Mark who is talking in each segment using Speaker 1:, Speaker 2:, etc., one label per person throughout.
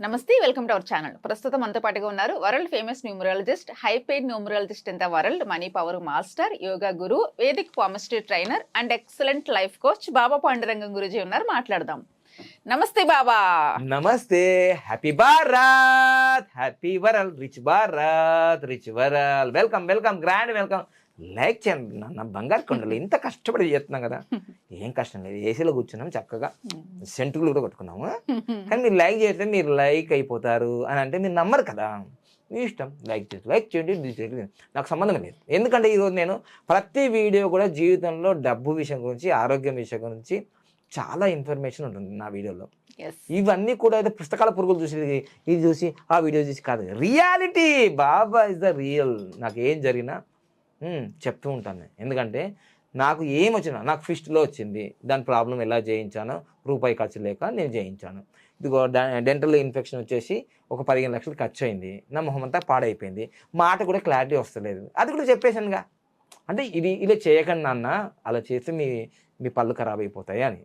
Speaker 1: నమస్తే welcome to our channel. ప్రస్తుతం మనతో పాటుగా ఉన్నారు world famous numerologist high numerologist in the world money power master yoga guru Vedic palmistry trainer and excellent life coach Baba Pandurangam Guruji ఉన్నారు. మాట్లాడదాం. నమస్తే బాబా.
Speaker 2: నమస్తే. Happy Bharat happy world rich Bharat rich world welcome welcome grand welcome like చేయండి. నా బంగారు కొండలు ఇంత కష్టపడి చేస్తున్నాం కదా. ఏం కష్టం లేదు. ఏసీలో కూర్చున్నాం చక్కగా. సెంటులు కూడా కొట్టుకున్నాము. కానీ మీరు లైక్ చేస్తే మీరు లైక్ అయిపోతారు అని అంటే మీరు నమ్మరు కదా. మీ ఇష్టం. లైక్ చేసి లైక్ చేయండి చేయండి. నాకు సంబంధం లేదు. ఎందుకంటే ఈరోజు నేను ప్రతి వీడియో కూడా జీవితంలో డబ్బు విషయం గురించి ఆరోగ్యం విషయం గురించి చాలా ఇన్ఫర్మేషన్ ఉంటుంది నా వీడియోలో. ఇవన్నీ కూడా ఏదో పుస్తకాల పురుగులు చూసి ఇది చూసి ఆ వీడియో చూసి కాదు. Reality! Baba is the real నాకు ఏం జరిగినా చెప్తూ ఉంటాను నేను. ఎందుకంటే నాకు ఏం వచ్చినా నాకు ఫిస్ట్లో వచ్చింది దాని ప్రాబ్లం ఎలా చేయించానో రూపాయి ఖర్చు లేక నేను చేయించాను ఇదిగో డెంటల్ ఇన్ఫెక్షన్ వచ్చేసి ఒక పదిహేను లక్షలు ఖర్చు అయింది నా మొహం అంతా పాడైపోయింది మాట కూడా క్లారిటీ వస్తలేదు. అది కూడా చెప్పేశానుగా. అంటే ఇది ఇలా చేయకండి నాన్న అలా చేస్తే మీ మీ పళ్ళు ఖరాబ్ అయిపోతాయి అని.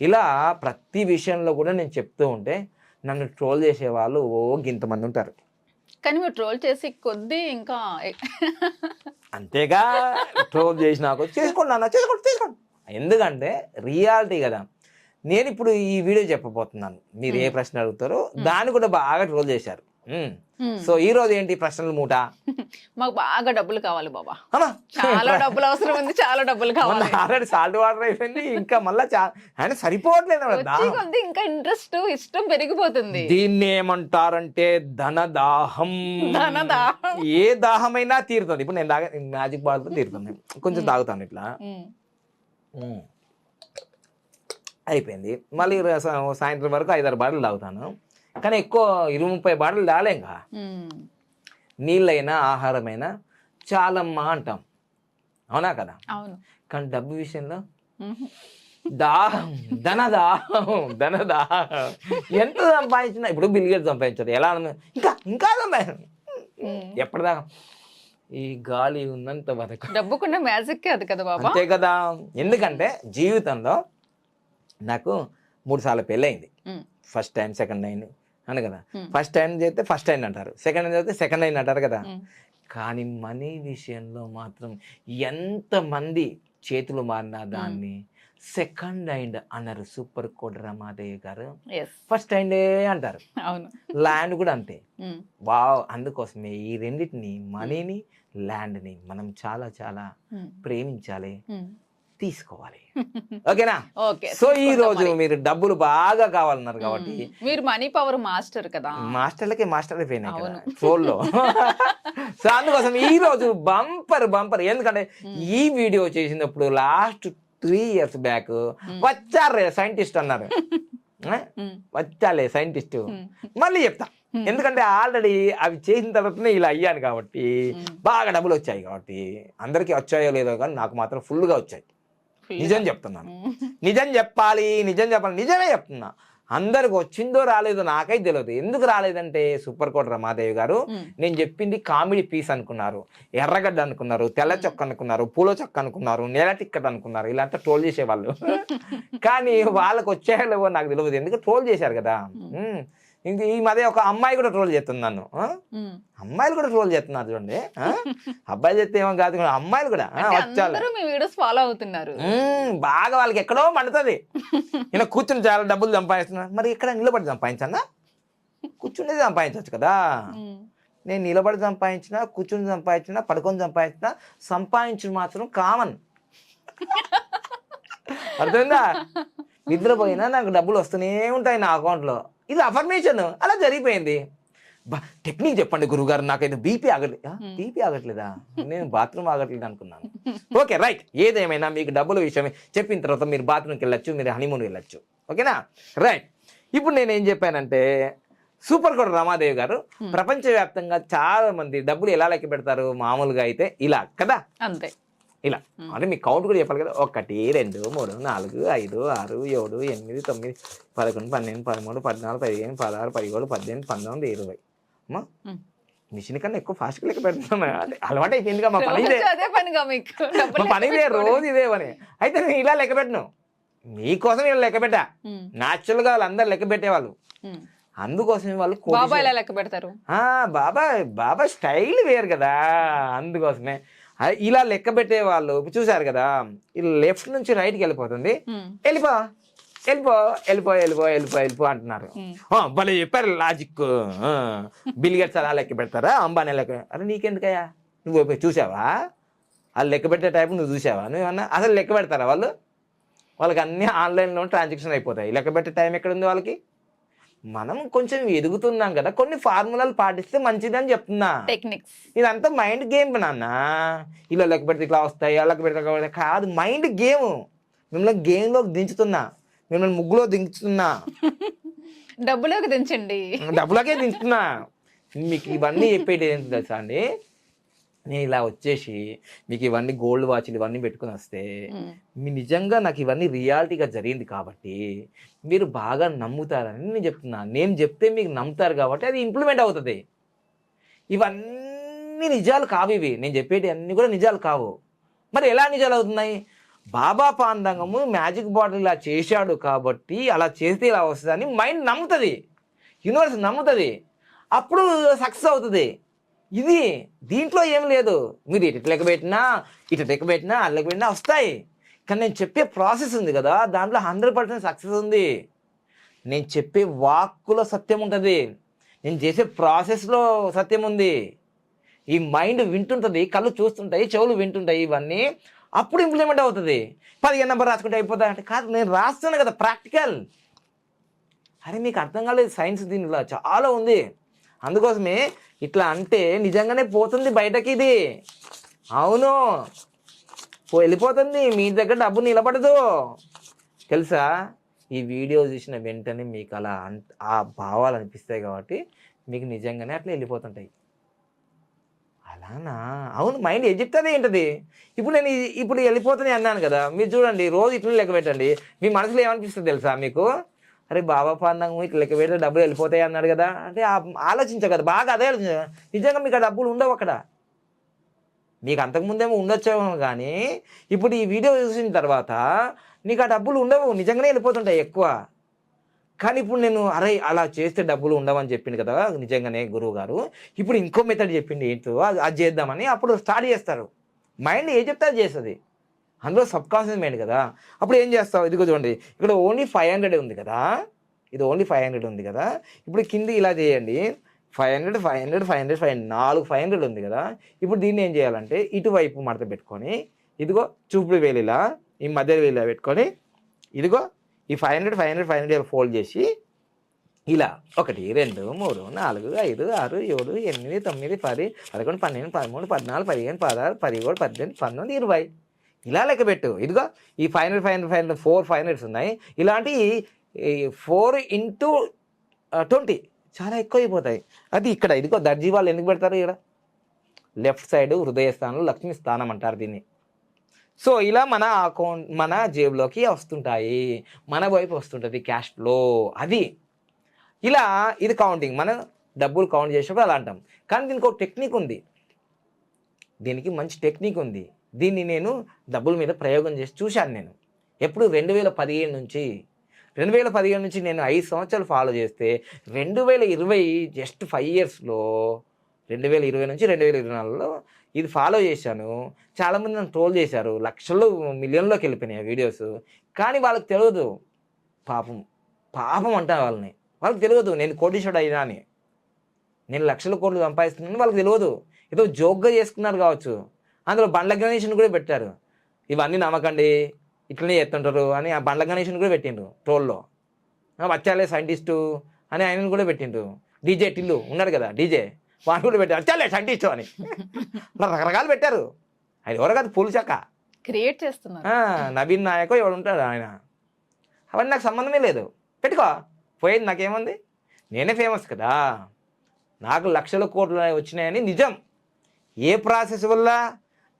Speaker 2: ఇలా ప్రతి విషయంలో కూడా నేను చెప్తూ ఉంటే నన్ను ట్రోల్ చేసే వాళ్ళు ఓ గింతమంది ఉంటారు.
Speaker 1: కానీ మీరు ట్రోల్ చేసి కొద్దీ ఇంకా
Speaker 2: అంతేగా ట్రోల్ చేసినాక చేసుకోండి అన్న చేసుకోండి చేసుకోండి. ఎందుకంటే రియాలిటీ కదా. నేను ఇప్పుడు ఈ వీడియో చెప్పబోతున్నాను. మీరు ఏ ప్రశ్న అడుగుతారో దాన్ని కూడా బాగా ట్రోల్ చేశారు. సో ఈ రోజు ఏంటి ప్రశ్నల మూట?
Speaker 1: మాకు బాగా డబ్బులు కావాలి బాబా. చాలా డబ్బులు అవసరం ఉంది చాలా డబ్బులు కావాలి.
Speaker 2: ఆల్రెడీ సాల్ట్ వాటర్ అయిపోయింది ఇంకా మళ్ళీ సరిపోవట్లేదు దాహం.
Speaker 1: ఇంకా ఇంట్రెస్ట్ ఇష్టం పెరిగిపోతుంది.
Speaker 2: దీన్ని ఏమంటారంటే ధనదాహం.
Speaker 1: ధనదాహం.
Speaker 2: ఏ దాహమైనా తీరుతుంది. ఇప్పుడు నేను తాగా మ్యాజిక్ బాల్ తీరుతుంది. కొంచెం తాగుతాను ఇట్లా. అయిపోయింది. మళ్ళీ సాయంత్రం వరకు ఐదారు బాటలు తాగుతాను. కానీ ఎక్కువ ఇరవై ముప్పై బాటలు
Speaker 1: ఉమ్.
Speaker 2: నీళ్ళైనా ఆహారమైనా చాలమ్మా అంటాం. అవునా కదా?
Speaker 1: అవును.
Speaker 2: కానీ డబ్బు విషయంలో. దాహం ధనదాహం ధనదాహం. ఎంత సంపాదించినా ఇప్పుడు బిల్ గేట్స్ సంపాదించారు. ఎలా ఇంకా ఇంకా సంపాదించారు. ఎప్పటిదాకా? ఈ గాలి ఉన్నంత వరకు.
Speaker 1: డబ్బుకున్న మ్యాజిక్ అది కదా బాబా.
Speaker 2: అంతే కదా? ఎందుకంటే జీవితంలో నాకు మూడు సార్లు పెళ్ళయింది. First time second time. అని కదా. ఫస్ట్ టైం చేస్తే ఫస్ట్ టైం అంటారు. సెకండ్ టైం చేస్తే సెకండ్ టైం అంటారు కదా. కానీ మనీ విషయంలో మాత్రం ఎంతమంది చేతులు మారినా దాన్ని సెకండ్ హ్యాండ్ అన్నారు super code Ramadevi garu. First హ్యాండే అంటారు.
Speaker 1: అవును.
Speaker 2: ల్యాండ్ కూడా అంతే. వావ్ అందుకోసమే ఈ రెండింటిని మనీని ల్యాండ్ని మనం చాలా చాలా. ప్రేమించాలి. తీసుకోవాలి ఓకేనా
Speaker 1: ఓకే
Speaker 2: సో ఈ రోజు
Speaker 1: మరి.
Speaker 2: డబ్బులు బాగా కావాలన్నారు కాబట్టి.
Speaker 1: మీరు మనీ పవర్ మాస్టర్ కదా
Speaker 2: మాస్టర్లకి మాస్టర్ అయిపోయినాయి కదా. ట్రోల్లో సో అందుకోసం ఈ రోజు బంపర్ బంపర్ ఎందుకంటే ఈ వీడియో చేసినప్పుడు లాస్ట్ త్రీ ఇయర్స్ బ్యాక్ వచ్చారే సైంటిస్ట్ అన్నారు. వచ్చాలే సైంటిస్ట్. మళ్ళీ చెప్తా. ఎందుకంటే ఆల్రెడీ అవి చేసిన తర్వాతనే ఇలా అయ్యాను కాబట్టి. బాగా డబ్బులు వచ్చాయి కాబట్టి అందరికీ వచ్చాయో లేదో కానీ నాకు మాత్రం ఫుల్గా వచ్చాయి నిజం. చెప్తున్నాను. నిజం చెప్పాలి నిజం చెప్పాలి నిజమే చెప్తున్నా. అందరికి వచ్చిందో రాలేదో నాకైతే తెలియదు ఎందుకు రాలేదంటే సూపర్ కోట రమాదేవి గారు. నేను చెప్పింది కామెడీ పీస్ అనుకున్నారు. ఎర్రగడ్డ అనుకున్నారు తెల్ల చొక్క అనుకున్నారు పూల చొక్క అనుకున్నారు నెల టిక్కెట్ అనుకున్నారు ఇలా అంతా ట్రోల్ చేసేవాళ్ళు. కానీ వాళ్ళకి వచ్చాయో లేవో నాకు తెలియదు ఎందుకు? ట్రోల్ చేశారు కదా. ఇంక ఈ మధ్య ఒక అమ్మాయి కూడా ట్రోల్ చేస్తుంది నన్ను. అమ్మాయిలు కూడా ట్రోల్ చేస్తున్నారు చూడండి ఆ? అబ్బాయి చేస్తే ఏమో కాదు అమ్మాయిలు కూడా
Speaker 1: ఫాలో అవుతున్నారు.
Speaker 2: బాగా వాళ్ళకి ఎక్కడో మండుతుంది. ఈయన కూర్చుని చాలా డబ్బులు సంపాదిస్తున్నా మరి ఇక్కడ నిలబడి సంపాదించన్నా కూర్చుని సంపాదించవచ్చు కదా. నేను నిలబడి సంపాదించిన కూర్చుని సంపాదించిన పడుకొని సంపాదించిన సంపాదించడం మాత్రం కామన్ అర్థమైందా? నిద్రపోయినా నాకు డబ్బులు వస్తూనే ఉంటాయి నా అకౌంట్లో ఇది అఫర్మేషన్ అలా జరిగిపోయింది. బా టెక్నిక్ చెప్పండి గురుగారు నాకైతే బీపీ ఆగట్లేదు బీపీ ఆగట్లేదా? నేను బాత్రూమ్ ఆగట్లేదు అనుకున్నాను. ఓకే రైట్ ఏదేమైనా మీకు డబ్బుల విషయమే. చెప్పిన తర్వాత మీరు బాత్రూమ్కి వెళ్ళొచ్చు మీరు హనీమూన్ వెళ్ళొచ్చు. ఓకేనా రైట్ ఇప్పుడు నేను ఏం చెప్పానంటే సూపర్ కోట రమాదేవి గారు ప్రపంచవ్యాప్తంగా చాలా మంది డబ్బులు ఎలా లెక్క పెడతారు? మామూలుగా అయితే ఇలా కదా?
Speaker 1: అంతే.
Speaker 2: ఇలా. అంటే మీ కౌంట్ కూడా చెప్పాలి కదా. ఒకటి రెండు మూడు నాలుగు ఐదు ఆరు ఏడు ఎనిమిది తొమ్మిది పదకొండు పన్నెండు పదమూడు పద్నాలుగు పదిహేను పదహారు పదిహేడు పద్దెనిమిది పంతొమ్మిది ఇరవై. అమ్మా. మిషన్ కన్నా ఎక్కువ ఫాస్ట్గా లెక్క పెడుతున్నాం అలవాటు అయిపోయిందిగా మా పని ఇదే. మా పని ఇదే రోజు ఇదే పని. అయితే నేను ఇలా లెక్క పెట్టను. మీకోసం ఇలా లెక్క పెట్టా.
Speaker 1: ఉమ్.
Speaker 2: న్యాచురల్గా వాళ్ళందరూ లెక్క పెట్టేవాళ్ళు. అందుకోసమే వాళ్ళు.
Speaker 1: బాబాయ్ ఎలా లెక్క పెడతారు?
Speaker 2: ఆ, బాబాయ్ బాబాయ్ స్టైల్ వేరు కదా. అందుకోసమే. ఇలా లెక్క పెట్టే వాళ్ళు చూసారు కదా ఇలా లెఫ్ట్ నుంచి రైట్కి వెళ్ళిపోతుంది. వెళ్ళిపో వెళ్ళిపో వెళ్ళిపో వెళ్ళిపో వెళ్ళిపో వెళ్ళిపో అంటున్నారు. భలే చెప్పారు లాజిక్. బిల్ గేట్స్ అలా లెక్క పెడతారా అంబానీ లెక్క అరే నీకెందుకయ్యా? నువ్వు చూసావా వాళ్ళు లెక్క పెట్టే టైప్ నువ్వు చూసావా నువ్వు ఏమన్నా అసలు లెక్క పెడతారా వాళ్ళు? వాళ్ళకి అన్ని ఆన్లైన్లో ట్రాన్సాక్షన్ అయిపోతాయి. లెక్క పెట్టే టైం ఎక్కడ ఉంది వాళ్ళకి? మనం కొంచెం ఎదుగుతున్నాం కదా కొన్ని ఫార్ములాలు పాటిస్తే మంచిదని చెప్తున్నా.
Speaker 1: టెక్నిక్స్.
Speaker 2: ఇదంతా మైండ్ గేమ్ నాన్న. ఇలా లెక్క పెడితే ఇట్లా వస్తాయి అలా పెడితే. కాదు మైండ్ గేమ్. మిమ్మల్ని గేమ్లోకి దించుతున్నా. మిమ్మల్ని ముగ్గులో దించుతున్నా.
Speaker 1: డబ్బులోకి దించండి.
Speaker 2: డబ్బులకే దించుతున్నా. మీకు ఇవన్నీ చెప్పేది ఏంటి తెలుసా అండి? నేను ఇలా వచ్చేసి మీకు ఇవన్నీ గోల్డ్ వాచ్లు ఇవన్నీ పెట్టుకుని వస్తే మీ నిజంగా నాకు ఇవన్నీ రియాలిటీగా జరిగింది కాబట్టి మీరు బాగా నమ్ముతారని నేను చెప్తున్నాను నేను చెప్తే మీకు నమ్ముతారు కాబట్టి అది ఇంప్లిమెంట్ అవుతుంది. ఇవన్నీ నిజాలు కావు ఇవి. నేను చెప్పేటి అన్నీ కూడా నిజాలు కావు. మరి ఎలా నిజాలు అవుతున్నాయి? బాబా పాండంగము మ్యాజిక్ బాటిల్ ఇలా చేశాడు కాబట్టి అలా చేస్తే ఇలా వస్తుందని మైండ్ నమ్ముతుంది. యూనివర్స్ నమ్ముతుంది. అప్పుడు సక్సెస్ అవుతుంది. ఇది దీంట్లో ఏం లేదు. మీరు ఇటు లెక్క పెట్టినా ఇటు లెక్క పెట్టినా పెట్టినా వస్తాయి. కానీ నేను చెప్పే ప్రాసెస్ ఉంది కదా దాంట్లో హండ్రెడ్ పర్సెంట్ సక్సెస్ ఉంది. నేను చెప్పే వాక్కులో సత్యం ఉంటుంది. నేను చేసే ప్రాసెస్లో సత్యం ఉంది. ఈ మైండ్ వింటుంటుంది కళ్ళు చూస్తుంటాయి చెవులు వింటుంటాయి ఇవన్నీ. అప్పుడు ఇంప్లిమెంట్ అవుతుంది. పదిహేను నెంబర్ రాసుకుంటే అయిపోతా అంటే కాదు నేను రాస్తున్నాను కదా ప్రాక్టికల్ అరే మీకు అర్థం కాలేదు సైన్స్ దీనిలో చాలా ఉంది. అందుకోసమే ఇట్లా అంటే నిజంగానే పోతుంది బయటకి ఇది అవును వెళ్ళిపోతుంది. మీ దగ్గర డబ్బు నిలబడదు. తెలుసా? ఈ వీడియో చూసిన వెంటనే మీకు అలా అన్- ఆ భావాలు అనిపిస్తాయి కాబట్టి మీకు నిజంగానే అట్లా వెళ్ళిపోతుంటాయి. అలానా? అవును మైండ్ ఎజిప్తుంది ఏంటది? ఇప్పుడు నేను ఇప్పుడు వెళ్ళిపోతున్నాయి అన్నాను కదా. మీరు చూడండి రోజు ఇట్లా లెక్క పెట్టండి. మీ మనసులో ఏమనిపిస్తుంది తెలుసా మీకు? అరే బాబా పాండంగం ఇట్లా లెక్క పెడితే డబ్బులు వెళ్ళిపోతాయి అన్నాడు కదా. అంటే ఆ- కదా బాగా అదే ఆలోచించ నిజంగా మీకు ఆ డబ్బులు ఉండవు అక్కడ. మీకు అంతకుముందేమో ఉండొచ్చేమో కానీ ఇప్పుడు ఈ వీడియో చూసిన తర్వాత నీకు ఆ డబ్బులు ఉండవు నిజంగానే వెళ్ళిపోతుంటాయి ఎక్కువ. కానీ ఇప్పుడు నేను అరే అలా చేస్తే డబ్బులు ఉండవని చెప్పింది కదా నిజంగానే గురువు గారు. ఇప్పుడు ఇంకో మెథడ్ చెప్పింది ఏంటో అది చేద్దామని అప్పుడు స్టార్ట్ చేస్తారు. మైండ్ ఏం చెప్తే అది చేస్తుంది. అందులో సబ్ కాన్షియస్ మైండ్ కదా. అప్పుడు ఏం చేస్తావు? ఇదిగో చూడండి. ఇక్కడ ఓన్లీ ఫైవ్ హండ్రెడ్ ఉంది కదా. ఇది ఓన్లీ ఫైవ్ హండ్రెడ్ ఉంది కదా. ఇప్పుడు కింద ఇలా చేయండి. Five hundred five hundred five hundred five hundred నాలుగు ఫైవ్ హండ్రెడ్ ఉంది కదా. ఇప్పుడు దీన్ని ఏం చేయాలంటే ఇటువైపు మడత పెట్టుకొని ఇదిగో చూపుడు వేలు ఇలా ఈ మధ్య వేలు ఇలా పెట్టుకొని ఇదిగో ఈ five hundred five hundred five hundred fold చేసి ఇలా ఒకటి రెండు మూడు నాలుగు ఐదు ఆరు ఏడు ఎనిమిది తొమ్మిది పది పదకొండు పన్నెండు పదమూడు పద్నాలుగు పదిహేను పదహారు పదిహేడు పద్దెనిమిది పంతొమ్మిది ఇరవై. ఇలా లెక్క పెట్టు. ఇదిగో ఈ five hundred five hundred five hundred four five hundreds ఉన్నాయి. ఇలాంటి ఫోర్ ఇంటూ ట్వంటీ చాలా ఎక్కువ అయిపోతాయి అది ఇక్కడ ఇదిగో దర్జీ వాళ్ళు ఎందుకు పెడతారు ఇక్కడ? లెఫ్ట్ సైడ్ హృదయ స్థానం లక్ష్మీ స్థానం అంటారు దీన్ని. సో ఇలా మన అకౌంట్ మన జేబులోకి వస్తుంటాయి. మన వైపు వస్తుంటుంది క్యాష్ ఫ్లో. అది. ఇలా ఇది కౌంటింగ్. మనం డబ్బులు కౌంట్ చేసినప్పుడు అలా అంటాం. కానీ దీనికి ఒక టెక్నిక్ ఉంది. దీనికి మంచి టెక్నిక్ ఉంది. దీన్ని నేను డబ్బుల మీద ప్రయోగం చేసి చూశాను నేను. ఎప్పుడు రెండు వేల పదిహేను నుంచి రెండు వేల పదిహేను నుంచి నేను ఐదు సంవత్సరాలు ఫాలో చేస్తే రెండు వేల ఇరవై జస్ట్ ఫైవ్ ఇయర్స్లో రెండు వేల ఇరవై నుంచి రెండు వేల ఇరవై నాలుగులో ఇది ఫాలో చేశాను. చాలామంది నన్ను ట్రోల్ చేశారు. లక్షలు మిలియన్లోకి వెళ్ళిపోయినాయి వీడియోస్ కానీ వాళ్ళకి తెలియదు. పాపం పాపం అంటారు వాళ్ళని. వాళ్ళకి తెలియదు నేను కోటీశ్వరుడు అయినా అని. నేను లక్షల కోట్లు సంపాదిస్తున్నాను వాళ్ళకి తెలియదు. ఏదో జోక్గా చేసుకున్నారు కావచ్చు. అందులో బండ్ల గణేష్ని కూడా పెట్టారు. ఇవన్నీ నమ్మకండి ఇట్లనే చేస్తుంటారు అని ఆ బండ్ల గణేష్ని కూడా పెట్టిండ్రు ట్రోల్లో. వచ్చాలే సైంటిస్టు అని ఆయనను కూడా పెట్టిండ్రు. డీజే టిల్లు ఉన్నాడు కదా డీజే. వాడు కూడా పెట్టారు. వచ్చాలే సైంటిస్టు అని. రకరకాలు పెట్టారు. ఆయన ఎవరు కాదు పులుచక్క
Speaker 1: క్రియేట్ చేస్తున్నారు.
Speaker 2: నవీన్ నాయకో ఎవడు ఉంటాడు ఆయన. అవన్నీ నాకు సంబంధమే లేదు. పెట్టుకో. పోయేది నాకేముంది? నేనే ఫేమస్ కదా. నాకు లక్షల కోట్లు వచ్చినాయని నిజం. ఏ ప్రాసెస్ వల్ల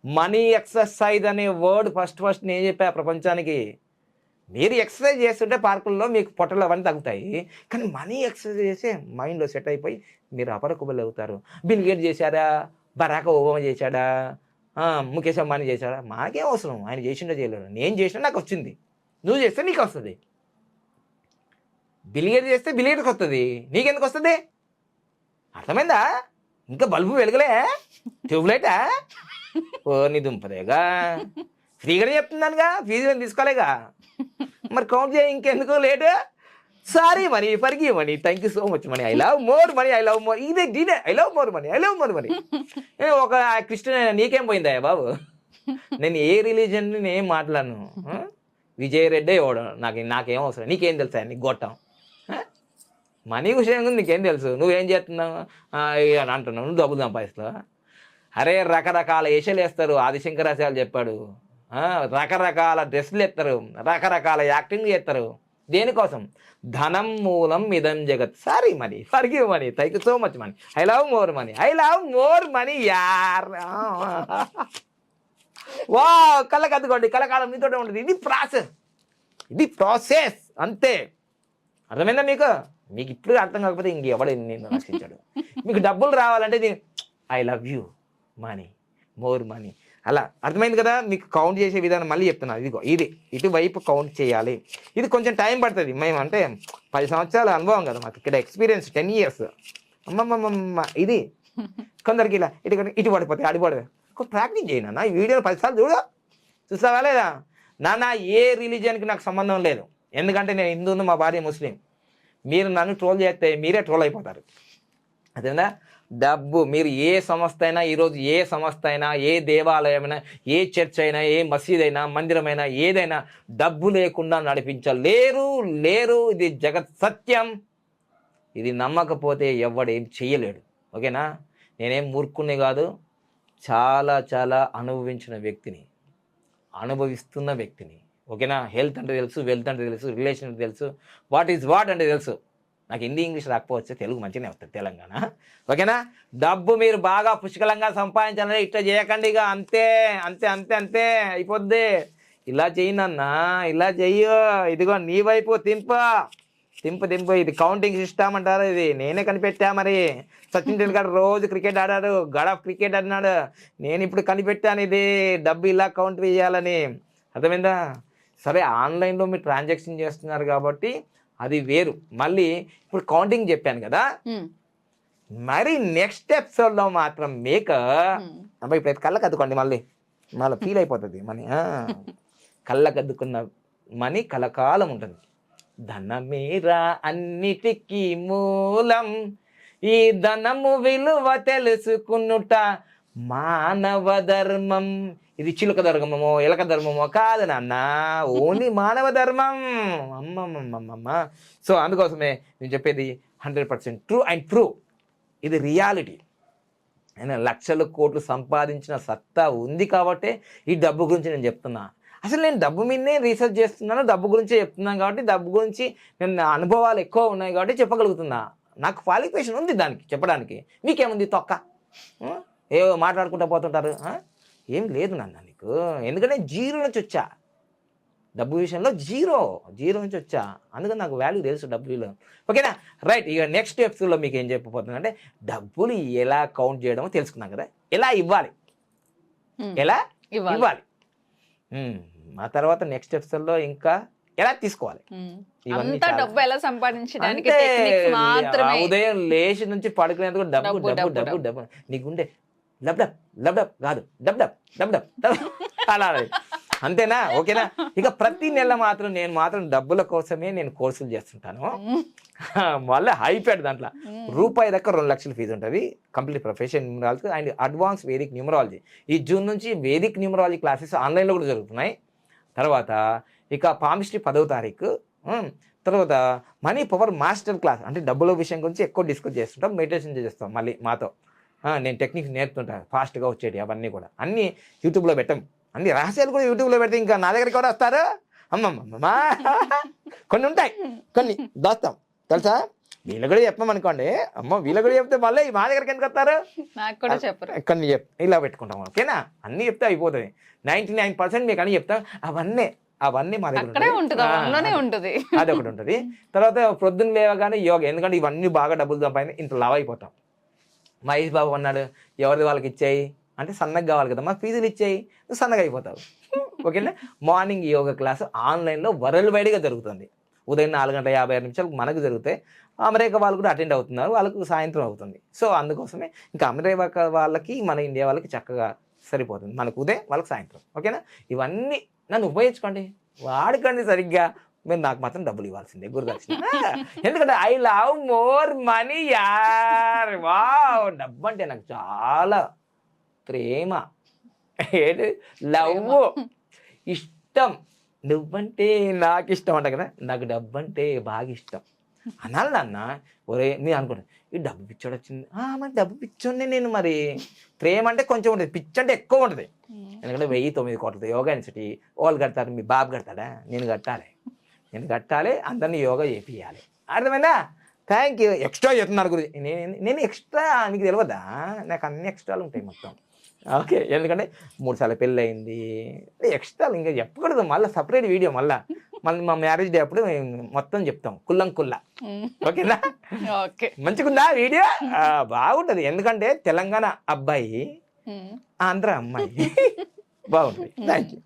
Speaker 2: మనీ ఎక్సర్సైజ్ అనే వర్డ్ ఫస్ట్ ఫస్ట్ నేను చెప్పా ప్రపంచానికి. మీరు ఎక్సర్సైజ్ చేస్తుంటే పార్కుల్లో మీకు పొట్టలు అవన్నీ తగ్గుతాయి. కానీ మనీ ఎక్సర్సైజ్ చేస్తే మైండ్లో సెట్ అయిపోయి మీరు అపరకుబలు అవుతారు. బిల్ గేట్ చేశారా బరాక ఓబామా చేశాడా? ముఖేష్ అంబానీ చేశాడా? మాకేం అవసరం. ఆయన చేసిండో చేయలేడు నేను చేసినా నాకు వచ్చింది. నువ్వు చేస్తే నీకు వస్తుంది. బిలిగేట్ చేస్తే బిలిగేట్కి వస్తుంది. నీకెందుకు వస్తుంది? అర్థమైందా? ఇంకా బల్బు వెలగలే? ట్యూబ్లైటా? ఓ నీ దుంపదేగా ఫ్రీగానే చెప్తున్నానుగా ఫీజు నేను తీసుకోలేగా. మరి కౌంట్ చేయ ఇంకెందుకు late. Sorry money forgive money thank you so much money. I love more money I love more ఇదే దీనే I love more money I love more money. ఒక క్రిస్టియన్ నీకేం పోయిందా బాబు? నేను ఏ రిలీజన్ నేను మాట్లాడను. విజయ్ రెడ్డే ఓడ నాకు నాకేం అవసరం నీకేం తెలుసా నీకు గొట్టం? మనీ విషయం నీకేం తెలుసు? నువ్వేం చేస్తున్నావు? అని అంటున్నావు. నువ్వు డబ్బులు సంపాదిస్తావా అరే రకరకాల ఏషలు వేస్తారు ఆదిశంకరాచార్య చెప్పాడు. రకరకాల డ్రెస్సులు ఎత్తారు రకరకాల యాక్టింగ్ చేస్తారు. దేనికోసం? ధనం మూలం ఇదం జగత్. Sorry money forgive money thank you so much money I love more money I love more money యార్ వా కళ్ళకి అద్దుకోండి కళకాలం మీతోటే ఉంటుంది. ఇది ప్రాసెస్ ఇది ప్రాసెస్ అంతే. అర్థమైందా మీకు? మీకు ఇప్పుడు అర్థం కాకపోతే ఇంక ఎవడు నేను రక్షించాడు. మీకు డబ్బులు రావాలంటే I love you money more money అలా అర్థమైంది కదా? మీకు కౌంట్ చేసే విధానం మళ్ళీ చెప్తున్నా. ఇదిగో ఇది. ఇటువైపు కౌంట్ చేయాలి. ఇది కొంచెం టైం పడుతుంది. మేము అంటే పది సంవత్సరాల అనుభవం కదా మాకు. ఇక్కడ ఎక్స్పీరియన్స్ టెన్ ఇయర్స్ అమ్మమ్మమ్మ. ఇది. కొందరికి ఇలా ఇటు ఇటు పడిపోతాయి అడి పడదు ప్రాక్టీస్ చేయను నా ఈ వీడియోని పదిసార్లు చూడు. చూసావా లేదా? నాన్న ఏ రిలీజియన్కి నాకు సంబంధం లేదు. ఎందుకంటే నేను హిందువును మా భార్య ముస్లిం. మీరు నన్ను ట్రోల్ చేస్తే మీరే ట్రోల్ అయిపోతారు. అదేనా డబ్బు. మీరు ఏ సంస్థ అయినా ఈరోజు ఏ సంస్థ అయినా ఏ దేవాలయమైనా ఏ చర్చ్ అయినా ఏ మసీద్ అయినా మందిరమైనా ఏదైనా డబ్బు లేకుండా నడిపించలేరు. లేరు. ఇది జగత్ సత్యం. ఇది నమ్మకపోతే ఎవడేం చేయలేడు ఓకేనా? నేనేం మూర్ఖుని కాదు. చాలా చాలా అనుభవించిన వ్యక్తిని. అనుభవిస్తున్న వ్యక్తిని. ఓకేనా? హెల్త్ అంటే తెలుసు వెల్త్ అంటే తెలుసు రిలేషన్ అంటే తెలుసు. వాట్ ఈజ్ వాట్ అంటే తెలుసు. నాకు హిందీ ఇంగ్లీష్ రాకపోవచ్చు తెలుగు మంచిగానే వస్తుంది తెలంగాణ. ఓకేనా? డబ్బు మీరు బాగా పుష్కలంగా సంపాదించాలని ఇట్లా చేయకండి ఇక. అంతే అంతే అంతే అంతే. అయిపోద్ది. ఇలా చెయ్యనన్నా ఇలా చెయ్యు. ఇదిగో నీ వైపు తింపు. తింపు తింపు. ఇది కౌంటింగ్ సిస్టమ్ అంటారు ఇది. నేనే కనిపెట్టా మరి. సచిన్ టెండూల్కర్ రోజు క్రికెట్ ఆడాడు. గడ్ ఆఫ్ క్రికెట్ అన్నాడు నేను ఇప్పుడు కనిపెట్టాను ఇది. డబ్బు ఇలా కౌంట్ వేయాలని అర్థమైందా? సరే ఆన్లైన్లో మీరు ట్రాన్సాక్షన్ చేస్తున్నారు కాబట్టి అది వేరు. మళ్ళీ ఇప్పుడు కౌంటింగ్ చెప్పాను కదా? మరి నెక్స్ట్ ఎపిసోడ్లో మాత్రం మేక. అబ్బాయి ఇప్పుడు కళ్ళకి అద్దుకోండి మళ్ళీ. మళ్ళీ ఫీల్ అయిపోతుంది మనీ. కళ్ళకి అద్దుకున్న మనీ కలకాలం ఉంటుంది. ధనమేరా అన్నిటికీ మూలం. ఈ ధనము విలువ తెలుసుకునుట మానవ ధర్మం. ఇది చిలుక ధర్మమో ఎలక ధర్మమో కాదు నాన్న. ఓన్లీ మానవ ధర్మం. అమ్మమ్మమ్మమ్మ. సో అందుకోసమే నేను చెప్పేది hundred percent true and true. ఇది రియాలిటీ. ఆయన లక్షల కోట్లు సంపాదించిన సత్తా ఉంది కాబట్టే ఈ డబ్బు గురించి నేను చెప్తున్నా. అసలు నేను డబ్బు మీదనే రీసెర్చ్ చేస్తున్నాను డబ్బు గురించే చెప్తున్నాను కాబట్టి డబ్బు గురించి నేను నా అనుభవాలు ఎక్కువ ఉన్నాయి కాబట్టి చెప్పగలుగుతున్నా. నాకు క్వాలిఫికేషన్ ఉంది దానికి చెప్పడానికి. మీకేముంది తొక్క? ఏవో మాట్లాడుకుంటూ పోతుంటారు ఏం లేదు నాన్న నీకు. ఎందుకంటే జీరో నుంచి వచ్చా. డబ్బు విషయంలో జీరో జీరో నుంచి వచ్చా. అందుకని నాకు వాల్యూ తెలుసు డబ్బు విలువ ఓకేనా? రైట్ ఇక నెక్స్ట్ ఎపిసోడ్లో మీకు ఏం చెప్పబోతున్నా అంటే డబ్బులు ఎలా కౌంట్ చేయడమో తెలుసుకున్నాం కదా. ఎలా ఇవ్వాలి? ఎలా
Speaker 1: ఇవ్వాలి.
Speaker 2: ఆ తర్వాత నెక్స్ట్ ఎపిసోడ్లో ఇంకా ఎలా తీసుకోవాలి. ఇవన్నీ
Speaker 1: అంతా డబ్బు ఎలా సంపాదించడానికి
Speaker 2: ఉదయం లేచి నుంచి పడుకునేందుకు డబ్బు
Speaker 1: డబ్బు,
Speaker 2: డబ్బు
Speaker 1: డబ్బు
Speaker 2: నీకుండే డబ్ డబ్ డబ్ డబ్ కాదు డబ్ డబ్ డబ్ డబ్. అలా. అంతేనా? ఓకేనా? ఇక ప్రతి నెల మాత్రం నేను మాత్రం డబ్బుల కోసమే నేను కోర్సులు చేస్తుంటాను. మళ్ళీ హైపెడ్ దాంట్లో. రూపాయి దాకా రెండు లక్షల ఫీజు ఉంటుంది. Complete profession numerology and advance Vedic numerology. ఈ జూన్ నుంచి వేదిక్ న్యూమరాలజీ క్లాసెస్ ఆన్లైన్లో కూడా జరుగుతున్నాయి. తర్వాత ఇక పామిస్ట్రీ పదవ తారీఖు. తర్వాత మనీ పవర్ మాస్టర్ క్లాస్. అంటే డబ్బుల విషయం గురించి ఎక్కువ డిస్కస్ చేస్తుంటాం మెడిటేషన్ చేస్తాం మళ్ళీ మాతో. నేను టెక్నిక్స్ నేర్పుతుంటాను ఫాస్ట్గా వచ్చేటి అవన్నీ కూడా. అన్నీ యూట్యూబ్లో పెట్టాం. అన్ని రహస్యాలు కూడా యూట్యూబ్లో పెడితే ఇంకా నా దగ్గరికి కూడా వస్తారు? అమ్మమ్మమ్మ కొన్ని ఉంటాయి కొన్ని దాస్తాం. తెలుసా? వీళ్ళు కూడా చెప్పమనుకోండి. అమ్మ వీళ్ళు కూడా చెప్తే మళ్ళీ మా దగ్గరికి ఎందుకు వస్తారు?
Speaker 1: నాకు కూడా చెప్పరు.
Speaker 2: కొన్ని చెప్ ఇలా పెట్టుకుంటాం. ఓకేనా? అన్నీ చెప్తే అయిపోతుంది. నైంటీ నైన్ పర్సెంట్ మీకు అన్ని చెప్తాం. అవన్నీ అవన్నీ మా దగ్గర.
Speaker 1: ఉంటుంది
Speaker 2: ఆ,
Speaker 1: అందులోనే
Speaker 2: అది-
Speaker 1: ఉంటుంది.
Speaker 2: అది ఒకటి ఉంటుంది. తర్వాత ప్రొద్దున లేవగానే యోగా ఎందుకంటే ఇవన్నీ బాగా డబ్బులు సంపాదించి ఇంత లావ్ అయిపోతాం. మహేష్ బాబు అన్నాడు ఎవరిది వాళ్ళకి ఇచ్చేయి? అంటే సన్నగా కావాలి కదా మా ఫీజులు ఇచ్చేయి. నువ్వు సన్నగా అయిపోతావు. ఓకేనా? మార్నింగ్ యోగా క్లాస్ ఆన్లైన్లో వరల్డ్ వైడ్గా జరుగుతుంది. ఉదయం నాలుగు గంటల యాభై ఆరు నిమిషాలకు మనకు జరిగితే అమెరికా వాళ్ళు కూడా అటెండ్ అవుతున్నారు వాళ్ళకు సాయంత్రం అవుతుంది. సో అందుకోసమే ఇంకా అమెరికా వాళ్ళకి మన ఇండియా వాళ్ళకి చక్కగా సరిపోతుంది. మనకు ఉదయం వాళ్ళకి సాయంత్రం. ఓకేనా? ఇవన్నీ నన్ను ఉపయోగించుకోండి. వాడుకోండి సరిగ్గా. మీరు నాకు మాత్రం డబ్బులు ఇవ్వాల్సిందే గురుదక్షిణ ఎందుకంటే ఐ లవ్ మోర్ మనీ యార్ వావ్ డబ్బు అంటే నాకు చాలా ప్రేమ. ఏంటి? లవ్ ఇష్టం. నువ్వంటే నాకు ఇష్టం అంట కదా? నాకు డబ్బు అంటే బాగా ఇష్టం. అనాలి నాన్న. ఒరే మీరు అనుకోండి ఈ డబ్బు పిచ్చోడు వచ్చింది. మరి డబ్బు పిచ్చోడిని నేను మరి. ప్రేమ అంటే కొంచెం ఉంటుంది. పిచ్చి అంటే ఎక్కువ ఉంటుంది. ఎందుకంటే వెయ్యి తొమ్మిది కోట్లతో యోగా ఇన్స్టిట్యూట్ వాళ్ళు కడతారు మీ బాబు కడతాడా? నేను కట్టాలి. నేను కట్టాలి అందరినీ యోగా చేపియాలి అర్థమైందా? థ్యాంక్ యూ ఎక్స్ట్రా చెప్తున్నారు గురించి నేను నేను ఎక్స్ట్రా మీకు తెలియదా నాకు అన్ని ఎక్స్ట్రాలు ఉంటాయి మొత్తం. ఓకే ఎందుకంటే మూడు సార్లు పెళ్ళి అయింది ఎక్స్ట్రాలు ఇంకా చెప్పకూడదు. మళ్ళీ సపరేట్ వీడియో మళ్ళీ. మళ్ళీ మా మ్యారేజ్ డే అప్పుడు మేము మొత్తం చెప్తాం. కుల్లం కుల్లా. ఓకేనా?
Speaker 1: ఓకే.
Speaker 2: మంచిగుందా వీడియో బాగుంటది. ఎందుకంటే తెలంగాణ అబ్బాయి ఆంధ్ర అమ్మాయి. బాగుంటుంది థ్యాంక్ యూ